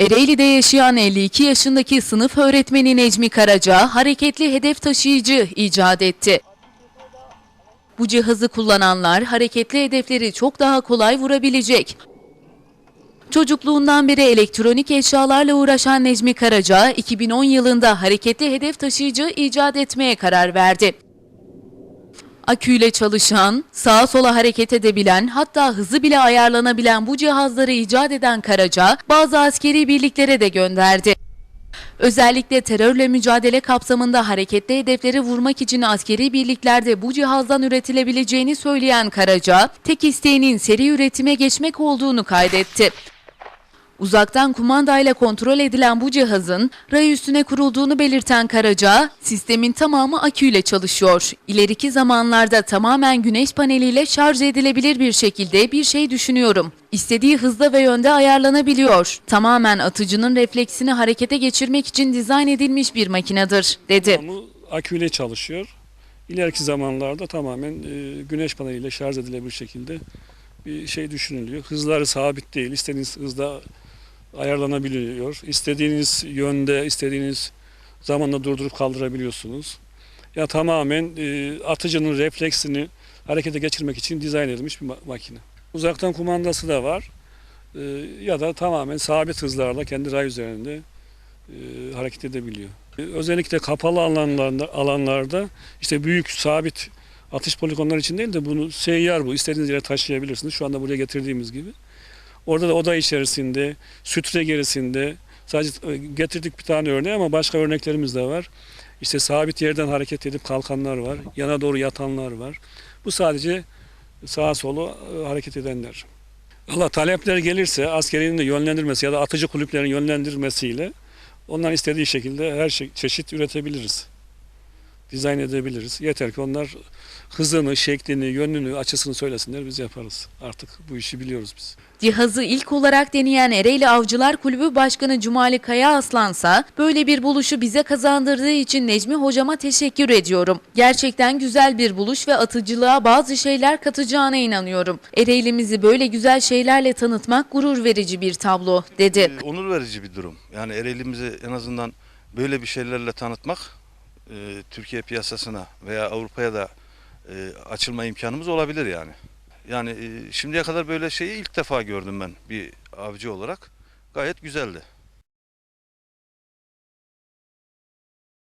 Ereğli'de yaşayan 52 yaşındaki sınıf öğretmeni Necmi Karaca hareketli hedef taşıyıcı icat etti. Bu cihazı kullananlar hareketli hedefleri çok daha kolay vurabilecek. Çocukluğundan beri elektronik eşyalarla uğraşan Necmi Karaca, 2010 yılında hareketli hedef taşıyıcı icat etmeye karar verdi. Aküyle çalışan, sağa sola hareket edebilen, hatta hızı bile ayarlanabilen bu cihazları icat eden Karaca, bazı askeri birliklere de gönderdi. Özellikle terörle mücadele kapsamında hareketli hedefleri vurmak için askeri birliklerde bu cihazdan üretilebileceğini söyleyen Karaca, tek isteğinin seri üretime geçmek olduğunu kaydetti. Uzaktan kumandayla kontrol edilen bu cihazın ray üstüne kurulduğunu belirten Karaca, sistemin tamamı aküyle çalışıyor. İleriki zamanlarda tamamen güneş paneliyle şarj edilebilir bir şekilde bir şey düşünüyorum. İstediği hızda ve yönde ayarlanabiliyor. Tamamen atıcının refleksini harekete geçirmek için dizayn edilmiş bir makinedir, dedi. Tamamı aküyle çalışıyor. İleriki zamanlarda tamamen e, güneş paneliyle şarj edilebilir şekilde bir şey düşünülüyor. Hızları sabit değil. İstediğiniz hızda ayarlanabiliyor. İstediğiniz yönde, istediğiniz zamanda durdurup kaldırabiliyorsunuz. Ya tamamen e, atıcının refleksini harekete geçirmek için dizayn edilmiş bir ma- makine. Uzaktan kumandası da var. E, ya da tamamen sabit hızlarla kendi ray üzerinde e, hareket edebiliyor. E, Özellikle kapalı alanlarda, alanlarda işte büyük sabit atış poligonları için değil de bunu seyyar bu. İstediğiniz yere taşıyabilirsiniz. Şu anda buraya getirdiğimiz gibi. Orada da oda içerisinde, sütre gerisinde sadece e, getirdik bir tane örneği ama başka örneklerimiz de var. İşte sabit yerden hareket edip kalkanlar var. Yana doğru yatanlar var. Bu sadece sağa sola e, hareket edenler. Allah talepler gelirse askerinin de yönlendirmesi ya da atıcı kulüplerin yönlendirmesiyle onların istediği şekilde her şey, çeşit üretebiliriz. Dizayn edebiliriz. Yeter ki onlar hızını, şeklini, yönünü, açısını söylesinler biz yaparız. Artık bu işi biliyoruz biz. Cihazı ilk olarak deneyen Ereğli Avcılar Kulübü Başkanı Cumali Kaya Aslansa böyle bir buluşu bize kazandırdığı için Necmi hocama teşekkür ediyorum. Gerçekten güzel bir buluş ve atıcılığa bazı şeyler katacağına inanıyorum. Ereğli'mizi böyle güzel şeylerle tanıtmak gurur verici bir tablo dedi. Ee, onur verici bir durum. Yani Ereğli'mizi en azından böyle bir şeylerle tanıtmak e, Türkiye piyasasına veya Avrupa'ya da e, açılma imkanımız olabilir yani. Yani e, şimdiye kadar böyle şeyi ilk defa gördüm ben bir avcı olarak. Gayet güzeldi.